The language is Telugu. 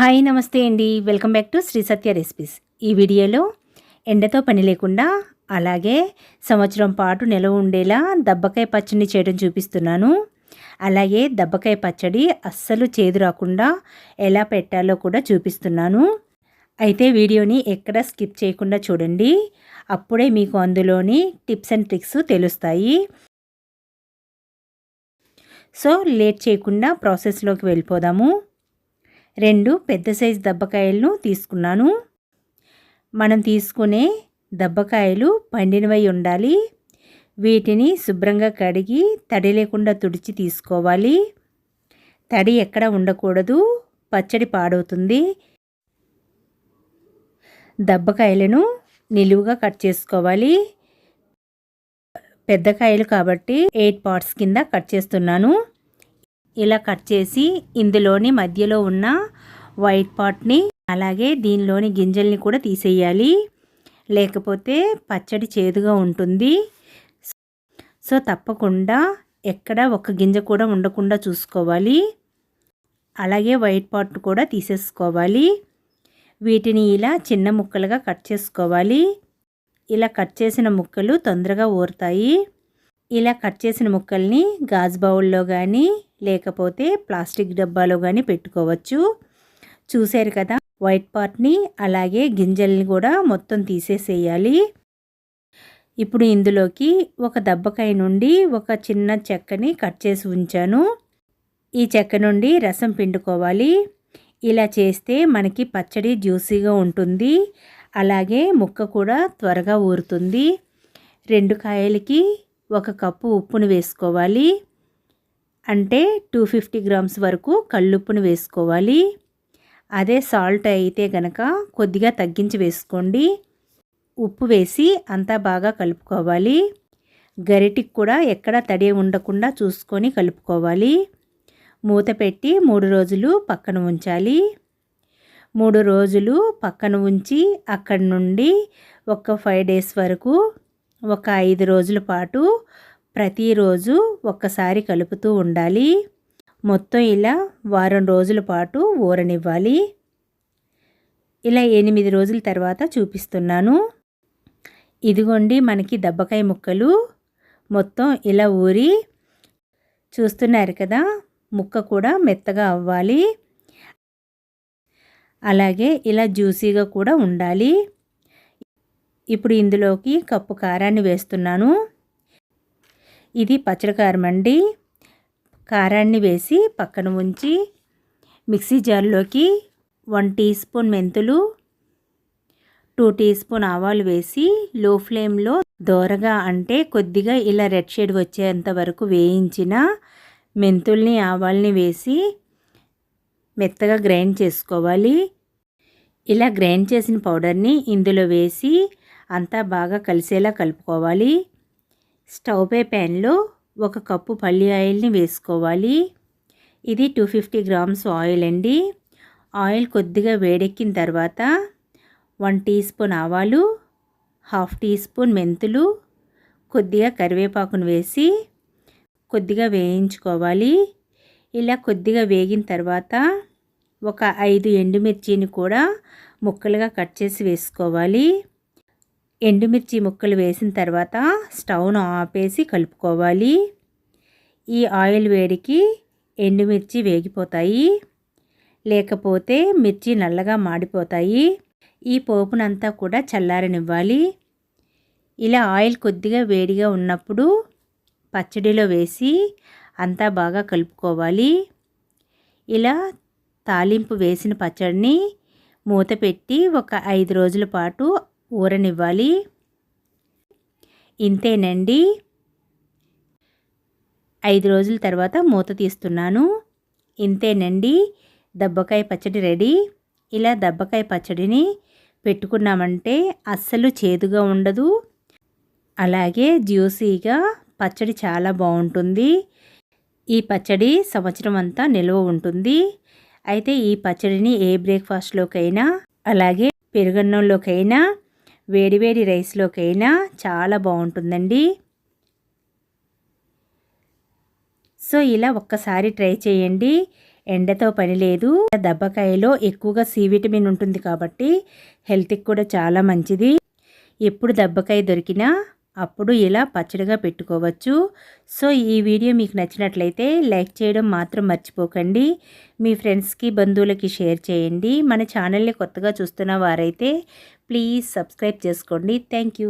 హాయ్ నమస్తే అండి. Welcome back to Shri Satya recipes. ఈ వీడియోలో ఎండతో పని లేకుండా అలాగే సంవత్సరం పాటు నిలవ ఉండేలా దబ్బకాయ పచ్చడిని చేయడం చూపిస్తున్నాను. అలాగే దబ్బకాయ పచ్చడి అస్సలు చేదు రాకుండా ఎలా పెట్టాలో కూడా చూపిస్తున్నాను. అయితే వీడియోని ఎక్కడ స్కిప్ చేయకుండా చూడండి. అప్పుడే మీకు అందులోని టిప్స్ అండ్ ట్రిక్స్ తెలుస్తాయి. సో లేట్ చేయకుండా ప్రాసెస్లోకి వెళ్ళిపోదాము. రెండు పెద్ద సైజు దబ్బకాయలను తీసుకున్నాను. మనం తీసుకునే దబ్బకాయలు పండినవై ఉండాలి. వీటిని శుభ్రంగా కడిగి తడి లేకుండా తుడిచి తీసుకోవాలి. తడి ఎక్కడ ఉండకూడదు పచ్చడి పాడవుతుంది. దబ్బకాయలను నిలువుగా కట్ చేసుకోవాలి. పెద్ద కాయలు కాబట్టి ఎయిట్ పార్ట్స్ కింద కట్ చేస్తున్నాను. ఇలా కట్ చేసి ఇందులోని మధ్యలో ఉన్న వైట్ పార్ట్ని అలాగే దీనిలోని గింజల్ని కూడా తీసేయాలి. లేకపోతే పచ్చడి చేదుగా ఉంటుంది. సో తప్పకుండా ఎక్కడ ఒక గింజ కూడా ఉండకుండా చూసుకోవాలి. అలాగే వైట్ పార్ట్ కూడా తీసేసుకోవాలి. వీటిని ఇలా చిన్న ముక్కలుగా కట్ చేసుకోవాలి. ఇలా కట్ చేసిన ముక్కలు తొందరగా ఊరుతాయి. ఇలా కట్ చేసిన ముక్కల్ని గాజు బౌల్లో కానీ లేకపోతే ప్లాస్టిక్ డబ్బాలో కానీ పెట్టుకోవచ్చు. చూశారు కదా? వైట్ పార్ట్ని అలాగే గింజల్ని కూడా మొత్తం తీసేసేయాలి. ఇప్పుడు ఇందులోకి ఒక దబ్బకాయ నుండి ఒక చిన్న చెక్కని కట్ చేసి ఉంచాను. ఈ చెక్క నుండి రసం పిండుకోవాలి. ఇలా చేస్తే మనకి పచ్చడి జ్యూసీగా ఉంటుంది. అలాగే ముక్క కూడా త్వరగా ఊరుతుంది. రెండు కాయలకి ఒక కప్పు ఉప్పును వేసుకోవాలి. అంటే టూ ఫిఫ్టీ గ్రామ్స్ వరకు కళ్ళుప్పును వేసుకోవాలి. అదే సాల్ట్ అయితే గనక కొద్దిగా తగ్గించి వేసుకోండి. ఉప్పు వేసి అంతా బాగా కలుపుకోవాలి. గరిటికి కూడా ఎక్కడ తడి ఉండకుండా చూసుకొని కలుపుకోవాలి. మూత పెట్టి మూడు రోజులు పక్కన ఉంచాలి. మూడు రోజులు పక్కన ఉంచి అక్కడి నుండి ఒక ఫైవ్ డేస్ వరకు ఒక ఐదు రోజుల పాటు ప్రతిరోజు ఒక్కసారి కలుపుతూ ఉండాలి. మొత్తం ఇలా వారం రోజుల పాటు ఊరనివ్వాలి. ఇలా ఎనిమిది రోజుల తర్వాత చూపిస్తున్నాను. ఇదిగోండి మనకి దబ్బకాయ ముక్కలు. మొత్తం ఇలా ఊరి చూస్తున్నారు కదా ముక్క కూడా మెత్తగా అవ్వాలి. అలాగే ఇలా జ్యూసీగా కూడా ఉండాలి. ఇప్పుడు ఇందులోకి కప్పు కారాన్ని వేస్తున్నాను. ఇది పచ్చడి కారం అండి. కారాన్ని వేసి పక్కన ఉంచి మిక్సీ జార్లోకి వన్ టీ స్పూన్ మెంతులు టూ టీ స్పూన్ ఆవాలు వేసి లో ఫ్లేమ్లో దోరగా అంటే కొద్దిగా ఇలా రెడ్ షేడ్ వచ్చేంత వరకు వేయించిన మెంతుల్ని ఆవాల్ని వేసి మెత్తగా గ్రైండ్ చేసుకోవాలి. ఇలా గ్రైండ్ చేసిన పౌడర్ని ఇందులో వేసి అంతా బాగా కలిసేలా కలుపుకోవాలి. స్టవ్ పై ప్యాన్లో ఒక కప్పు పల్లి ఆయిల్ని వేసుకోవాలి. ఇది టూ ఫిఫ్టీ గ్రామ్స్ ఆయిల్ అండి. ఆయిల్ కొద్దిగా వేడెక్కిన తర్వాత వన్ టీ స్పూన్ ఆవాలు హాఫ్ టీ స్పూన్ మెంతులు కొద్దిగా కరివేపాకును వేసి కొద్దిగా వేయించుకోవాలి. ఇలా కొద్దిగా వేగిన తర్వాత ఒక ఐదు ఎండుమిర్చిని కూడా ముక్కలుగా కట్ చేసి వేసుకోవాలి. ఎండుమిర్చి ముక్కలు వేసిన తర్వాత స్టవ్ను ఆపేసి కలుపుకోవాలి. ఈ ఆయిల్ వేడికి ఎండుమిర్చి వేగిపోతాయి. లేకపోతే మిర్చి నల్లగా మాడిపోతాయి. ఈ పోపునంతా కూడా చల్లారనివ్వాలి. ఇలా ఆయిల్ కొద్దిగా వేడిగా ఉన్నప్పుడు పచ్చడిలో వేసి అంతా బాగా కలుపుకోవాలి. ఇలా తాలింపు వేసిన పచ్చడిని మూత పెట్టి ఒక ఐదు రోజుల పాటు ఊరనివ్వాలి. ఇంతేనండి. ఐదు రోజుల తర్వాత మూత తీస్తున్నాను. ఇంతేనండి. దబ్బకాయ పచ్చడి రెడీ. ఇలా దబ్బకాయ పచ్చడిని పెట్టుకున్నామంటే అస్సలు చేదుగా ఉండదు. అలాగే జ్యూసీగా పచ్చడి చాలా బాగుంటుంది. ఈ పచ్చడి సంవత్సరం అంతా నిల్వ ఉంటుంది. అయితే ఈ పచ్చడిని ఏ బ్రేక్ఫాస్ట్లోకైనా అలాగే పెరుగన్నంలోకైనా వేడివేడి రైస్లోకైనా చాలా బాగుంటుందండి. సో ఇలా ఒక్కసారి ట్రై చేయండి. ఎండతో పని లేదు. దబ్బకాయలో ఎక్కువగా సి విటమిన్ ఉంటుంది కాబట్టి హెల్త్కి కూడా చాలా మంచిది. ఎప్పుడు దబ్బకాయ దొరికినా అప్పుడు ఇలా పచ్చడిగా పెట్టుకోవచ్చు. సో ఈ వీడియో మీకు నచ్చినట్లయితే లైక్ చేయడం మాత్రం మర్చిపోకండి. మీ ఫ్రెండ్స్కి బంధువులకి షేర్ చేయండి. మన ఛానల్ని కొత్తగా చూస్తున్న వారైతే ప్లీజ్ సబ్స్క్రైబ్ చేసుకోండి. Thank you.